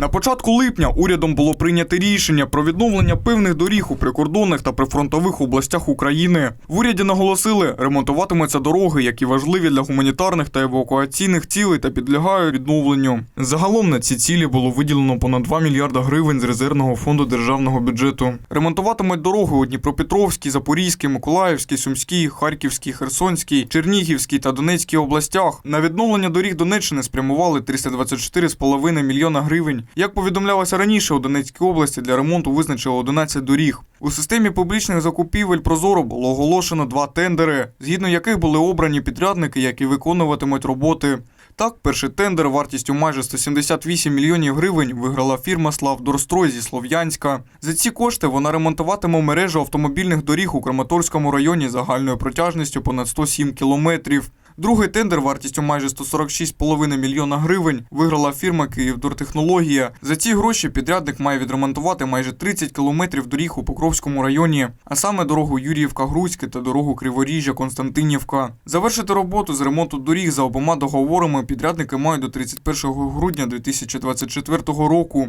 На початку липня урядом було прийнято рішення про відновлення певних доріг у прикордонних та прифронтових областях України. В уряді наголосили, ремонтуватимуться дороги, які важливі для гуманітарних та евакуаційних цілей та підлягають відновленню. Загалом на ці цілі було виділено понад 2 мільярда гривень з резервного фонду державного бюджету. Ремонтуватимуть дороги у Дніпропетровській, Запорізькій, Миколаївській, Сумській, Харківській, Херсонській, Чернігівській та Донецькій областях. На відновлення доріг Донеччини спрямували 324,5 мільйона гривень. Як повідомлялося раніше, у Донецькій області для ремонту визначили 11 доріг. У системі публічних закупівель Прозоро було оголошено два тендери, згідно яких були обрані підрядники, які виконуватимуть роботи. Так, перший тендер вартістю майже 178 мільйонів гривень виграла фірма Славдорстрой зі Слов'янська. За ці кошти вона ремонтуватиме мережу автомобільних доріг у Краматорському районі загальною протяжністю понад 107 кілометрів. Другий тендер вартістю майже 146,5 мільйона гривень виграла фірма Київдортехнологія. За ці гроші підрядник має відремонтувати майже 30 кілометрів доріг у Покровському районі, а саме дорогу Юріївка-Грузьке та дорогу Криворіжжя-Константинівка. Завершити роботу з ремонту доріг за обома договорами підрядники мають до 31 грудня 2024 року.